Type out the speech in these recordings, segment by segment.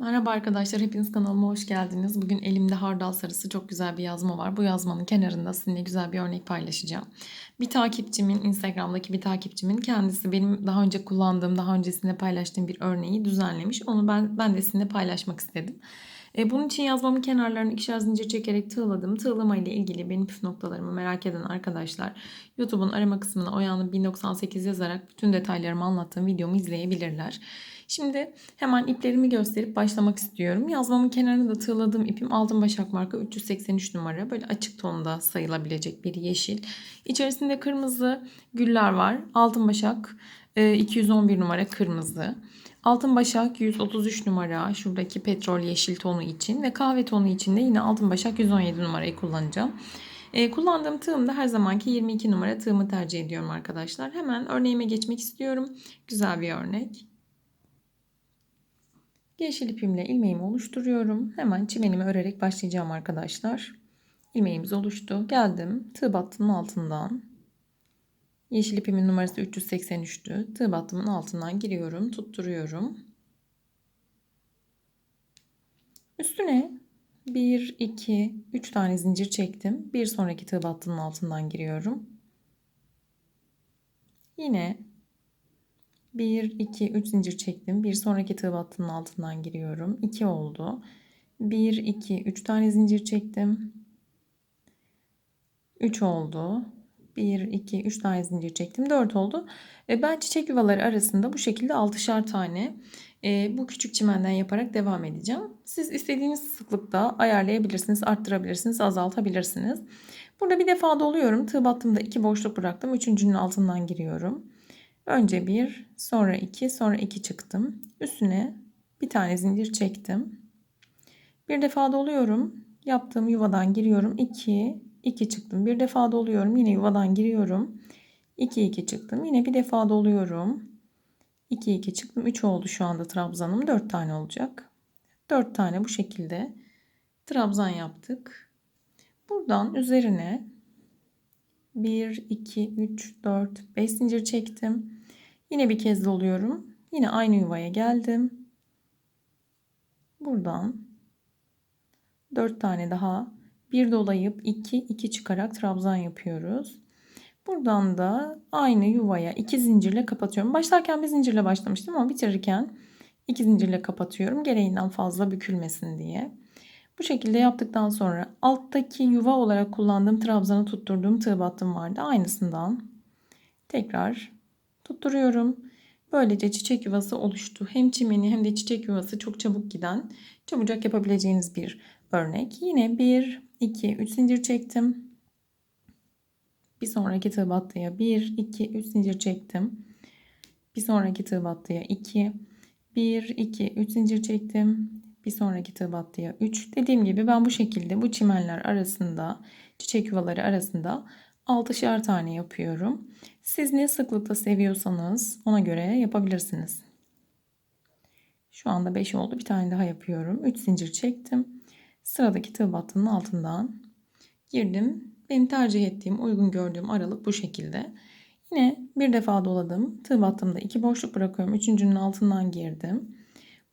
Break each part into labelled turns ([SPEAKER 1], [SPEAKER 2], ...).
[SPEAKER 1] Merhaba arkadaşlar, hepiniz kanalıma hoş geldiniz. Bugün elimde hardal sarısı çok güzel bir yazma var. Bu yazmanın kenarında sizinle güzel bir örnek paylaşacağım. Bir takipçimin, Instagram'daki bir takipçimin kendisi benim daha önce kullandığım, daha öncesinde paylaştığım bir örneği düzenlemiş. Onu ben, ben de sizinle paylaşmak istedim. E, bunun için yazmamın kenarlarını ikişer zincir çekerek tığladım. Tığlama ile ilgili benim püf noktalarımı merak eden arkadaşlar YouTube'un arama kısmına Oya'nın 1098 yazarak bütün detaylarımı anlattığım videomu izleyebilirler. Şimdi hemen iplerimi gösterip başlamak istiyorum. Yazmamın kenarını da tığladığım ipim altın başak marka 383 numara. Böyle açık tonda sayılabilecek bir yeşil. İçerisinde kırmızı güller var. Altın başak 211 e, numara kırmızı. Altın başak 133 numara şuradaki petrol yeşil tonu için ve kahve tonu için de yine altın başak 117 numarayı kullanacağım. E, kullandığım tığım da her zamanki 22 numara tığımı tercih ediyorum arkadaşlar. Hemen örneğime geçmek istiyorum. Güzel bir örnek. Yeşil ipimle ilmeğimi oluşturuyorum. Hemen çimenimi örerek başlayacağım arkadaşlar. İlmeğimiz oluştu. Geldim tığ battının altından. Yeşil ipimin numarası 383'tü. Tığ battımın altından giriyorum, tutturuyorum. Üstüne 1, 2, 3 tane zincir çektim. Bir sonraki tığ battının altından giriyorum. Yine 1, 2, 3 zincir çektim. Bir sonraki tığ battının altından giriyorum. 2 oldu. 1, 2, 3 tane zincir çektim. 3 oldu. 1, 2, 3 tane zincir çektim. 4 oldu. E, ben çiçek yuvaları arasında bu şekilde 6'şar tane e, bu küçük çimenden yaparak devam edeceğim. Siz istediğiniz sıklıkta ayarlayabilirsiniz, arttırabilirsiniz, azaltabilirsiniz. Burada bir defa doluyorum. Tığ battığımda 2 boşluk bıraktım. Üçüncünün altından giriyorum. Önce 1, sonra 2, sonra 2 çıktım. Üstüne bir tane zincir çektim. Bir defa doluyorum. Yaptığım yuvadan giriyorum. 2, 2 çıktım. Bir defa doluyorum. Yine yuvadan giriyorum. 2 2 çıktım. Yine bir defa doluyorum. 2 2 çıktım. 3 oldu şu anda trabzanım. 4 tane olacak. 4 tane bu şekilde trabzan yaptık. Buradan üzerine 1 2 3 4 5 zincir çektim. Yine bir kez doluyorum. Yine aynı yuvaya geldim. Buradan 4 tane daha bir dolayıp 2 2 çıkarak trabzan yapıyoruz. Buradan da aynı yuvaya 2 zincirle kapatıyorum. Başlarken bir zincirle başlamıştım ama bitirirken 2 zincirle kapatıyorum. Gereğinden fazla bükülmesin diye. Bu şekilde yaptıktan sonra alttaki yuva olarak kullandığım trabzanı tutturduğum tığ battım vardı. Aynısından tekrar tutturuyorum. Böylece çiçek yuvası oluştu. Hem çimeni hem de çiçek yuvası çok çabuk giden, çabucak yapabileceğiniz bir örnek. Yine 1, 2, 3 zincir çektim. Bir sonraki tığ battıya 1, 2, 3 zincir çektim. Bir sonraki tığ battıya 2, 1, 2, 3 zincir çektim. Bir sonraki tığ battıya 3. Dediğim gibi ben bu şekilde bu çimenler arasında, çiçek yuvaları arasında 6'şer tane yapıyorum. Siz ne sıklıkta seviyorsanız ona göre yapabilirsiniz. Şu anda 5 oldu. Bir tane daha yapıyorum. 3 zincir çektim. Sıradaki tığ battının altından girdim. Benim tercih ettiğim, uygun gördüğüm aralık bu şekilde. Yine bir defa doladım. Tığ battığımda iki boşluk bırakıyorum. Üçüncünün altından girdim.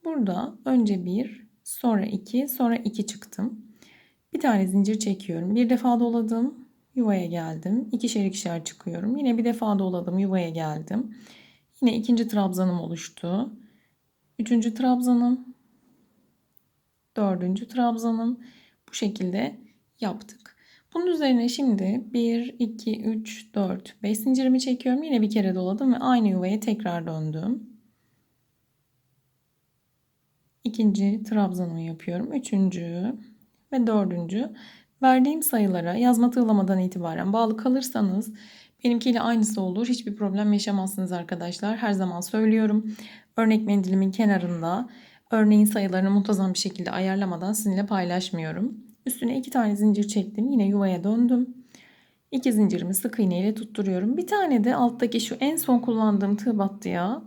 [SPEAKER 1] Burada önce bir, sonra iki, sonra iki çıktım. Bir tane zincir çekiyorum. Bir defa doladım. Yuvaya geldim. İkişer ikişer çıkıyorum. Yine bir defa doladım. Yuvaya geldim. Yine ikinci trabzanım oluştu. Üçüncü trabzanım. Dördüncü trabzanım. Bu şekilde yaptık. Bunun üzerine şimdi 1, 2, 3, 4, 5 zincirimi çekiyorum. Yine bir kere doladım ve aynı yuvaya tekrar döndüm. İkinci trabzanımı yapıyorum. Üçüncü ve dördüncü. Verdiğim sayılara yazma tığlamadan itibaren bağlı kalırsanız benimkiyle aynısı olur. Hiçbir problem yaşamazsınız arkadaşlar. Her zaman söylüyorum. Örnek mendilimin kenarında örneğin sayılarını muntazam bir şekilde ayarlamadan sizinle paylaşmıyorum. Üstüne iki tane zincir çektim. Yine yuvaya döndüm. İki zincirimi sık iğne ile tutturuyorum. Bir tane de alttaki şu en son kullandığım tığ battıya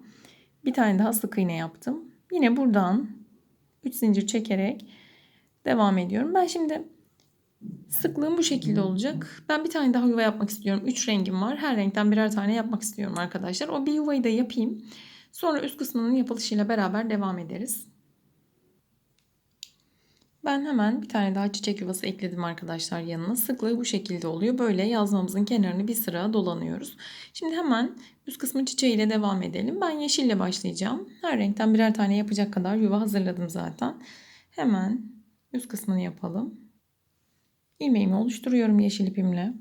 [SPEAKER 1] bir tane daha sık iğne yaptım. Yine buradan 3 zincir çekerek devam ediyorum. Ben şimdi sıklığım bu şekilde olacak. Ben bir tane daha yuva yapmak istiyorum. 3 rengim var. Her renkten birer tane yapmak istiyorum arkadaşlar. O bir yuvayı da yapayım. Sonra üst kısmının yapılışıyla beraber devam ederiz. Ben hemen bir tane daha çiçek yuvası ekledim arkadaşlar yanına. Sıklığı bu şekilde oluyor. Böyle yazmamızın kenarını bir sıra dolanıyoruz. Şimdi hemen üst kısmı çiçeğiyle devam edelim. Ben yeşille başlayacağım. Her renkten birer tane yapacak kadar yuva hazırladım zaten. Hemen üst kısmını yapalım. İlmeğimi oluşturuyorum yeşil ipimle.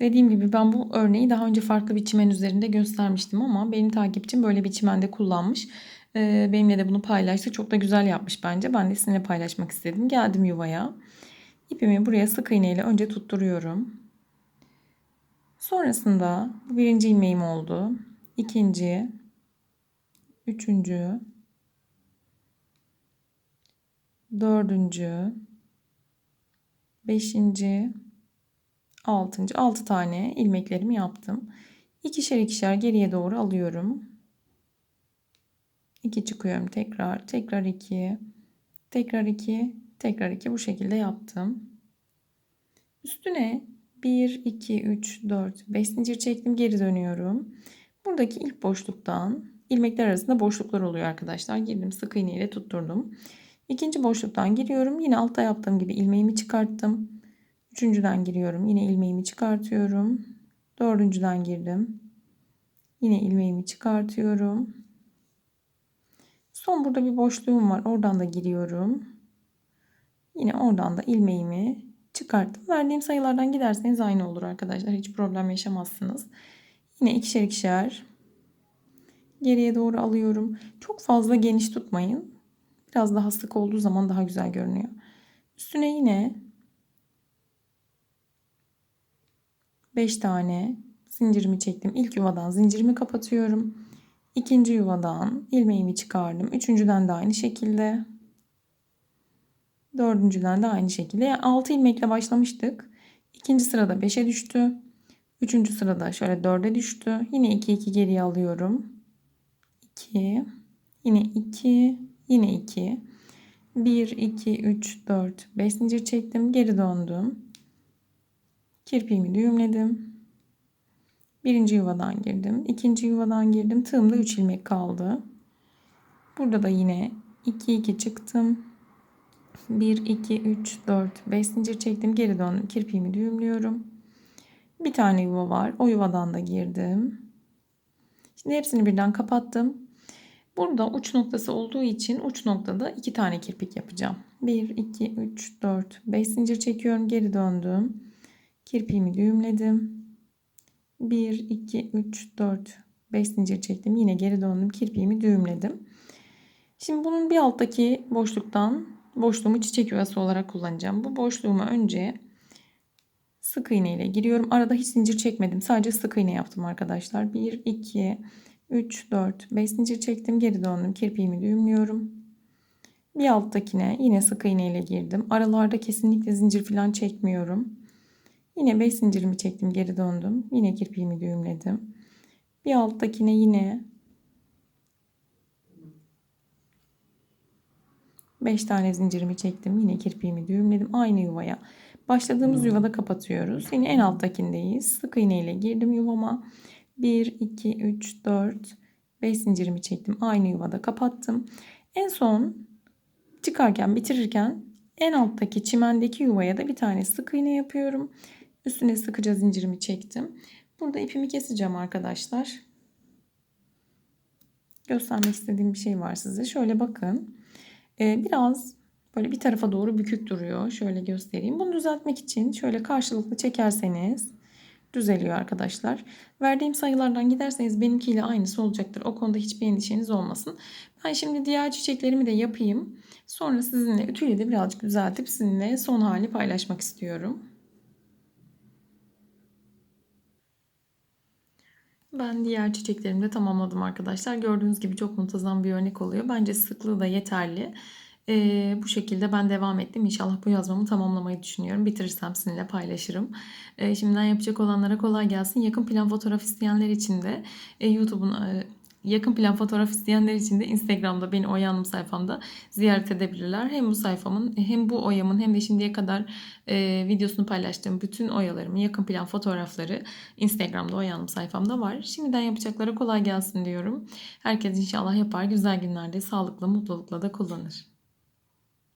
[SPEAKER 1] Dediğim gibi ben bu örneği daha önce farklı bir çimen üzerinde göstermiştim ama benim takipçim böyle bir çimende kullanmış. Ee, benimle de bunu paylaştı. Çok da güzel yapmış bence. Ben de sizinle paylaşmak istedim. Geldim yuvaya. İpimi buraya sık iğne ile önce tutturuyorum. Sonrasında bu birinci ilmeğim oldu. İkinci, üçüncü, dördüncü, beşinci, altıncı. Altı tane ilmeklerimi yaptım. İkişer ikişer geriye doğru alıyorum. 2 çıkıyorum tekrar. Tekrar 2. Tekrar 2. Tekrar 2 bu şekilde yaptım. Üstüne 1, 2, 3, 4, 5 zincir çektim. Geri dönüyorum. Buradaki ilk boşluktan ilmekler arasında boşluklar oluyor arkadaşlar. Girdim sık iğne ile tutturdum. İkinci boşluktan giriyorum. Yine altta yaptığım gibi ilmeğimi çıkarttım. Üçüncüden giriyorum. Yine ilmeğimi çıkartıyorum. Dördüncüden girdim. Yine ilmeğimi çıkartıyorum. Son burada bir boşluğum var. Oradan da giriyorum. Yine oradan da ilmeğimi çıkarttım. Verdiğim sayılardan giderseniz aynı olur arkadaşlar. Hiç problem yaşamazsınız. Yine ikişer ikişer geriye doğru alıyorum. Çok fazla geniş tutmayın. Biraz daha sık olduğu zaman daha güzel görünüyor. Üstüne yine 5 tane zincirimi çektim. İlk yuvadan zincirimi kapatıyorum. İkinci yuvadan ilmeğimi çıkardım. Üçüncüden de aynı şekilde. Dördüncüden de aynı şekilde. Yani 6 ilmekle başlamıştık. İkinci sırada 5'e düştü. Üçüncü sırada şöyle 4'e düştü. Yine 2 2 geriye alıyorum. 2 yine 2 yine 2 1 2 3 4 5 zincir çektim. Geri döndüm. Kirpiğimi düğümledim. Birinci yuvadan girdim. ikinci yuvadan girdim. Tığımda 3 ilmek kaldı. Burada da yine 2 2 çıktım. 1 2 3 4 5 zincir çektim. Geri döndüm. Kirpiğimi düğümlüyorum. Bir tane yuva var. O yuvadan da girdim. Şimdi hepsini birden kapattım. Burada uç noktası olduğu için uç noktada iki tane kirpik yapacağım. 1 2 3 4 5 zincir çekiyorum. Geri döndüm. Kirpiğimi düğümledim. 1, 2, 3, 4, 5 zincir çektim. Yine geri döndüm. Kirpiğimi düğümledim. Şimdi bunun bir alttaki boşluktan boşluğumu çiçek yuvası olarak kullanacağım. Bu boşluğumu önce sık iğne ile giriyorum. Arada hiç zincir çekmedim. Sadece sık iğne yaptım arkadaşlar. 1, 2, 3, 4, 5 zincir çektim. Geri döndüm. Kirpiğimi düğümlüyorum. Bir alttakine yine sık iğne ile girdim. Aralarda kesinlikle zincir falan çekmiyorum. Yine 5 zincirimi çektim geri döndüm. Yine kirpiğimi düğümledim. Bir alttakine yine 5 tane zincirimi çektim. Yine kirpiğimi düğümledim. Aynı yuvaya. Başladığımız yuvada kapatıyoruz. Yine en alttakindeyiz. Sık iğne ile girdim yuvama. 1, 2, 3, 4, 5 zincirimi çektim. Aynı yuvada kapattım. En son çıkarken bitirirken en alttaki çimendeki yuvaya da bir tane sık iğne yapıyorum. Üstüne sıkıca zincirimi çektim. Burada ipimi keseceğim arkadaşlar. Göstermek istediğim bir şey var size. Şöyle bakın. Ee, biraz böyle bir tarafa doğru bükük duruyor. Şöyle göstereyim. Bunu düzeltmek için şöyle karşılıklı çekerseniz düzeliyor arkadaşlar. Verdiğim sayılardan giderseniz benimkiyle aynısı olacaktır. O konuda hiçbir endişeniz olmasın. Ben şimdi diğer çiçeklerimi de yapayım. Sonra sizinle ütüyle de birazcık düzeltip sizinle son hali paylaşmak istiyorum. Ben diğer çiçeklerimi de tamamladım arkadaşlar. Gördüğünüz gibi çok muntazam bir örnek oluyor. Bence sıklığı da yeterli. Ee, bu şekilde ben devam ettim. İnşallah bu yazmamı tamamlamayı düşünüyorum. Bitirirsem sizinle paylaşırım. Ee, şimdiden yapacak olanlara kolay gelsin. Yakın plan fotoğraf isteyenler için de e, YouTube'un e, yakın plan fotoğraf isteyenler için de Instagram'da beni Oya sayfamda ziyaret edebilirler. Hem bu sayfamın hem bu oyamın hem de şimdiye kadar e, videosunu paylaştığım bütün oyalarımın yakın plan fotoğrafları Instagram'da Oya sayfamda var. Şimdiden yapacaklara kolay gelsin diyorum. Herkes inşallah yapar. Güzel günlerde sağlıkla, mutlulukla da kullanır.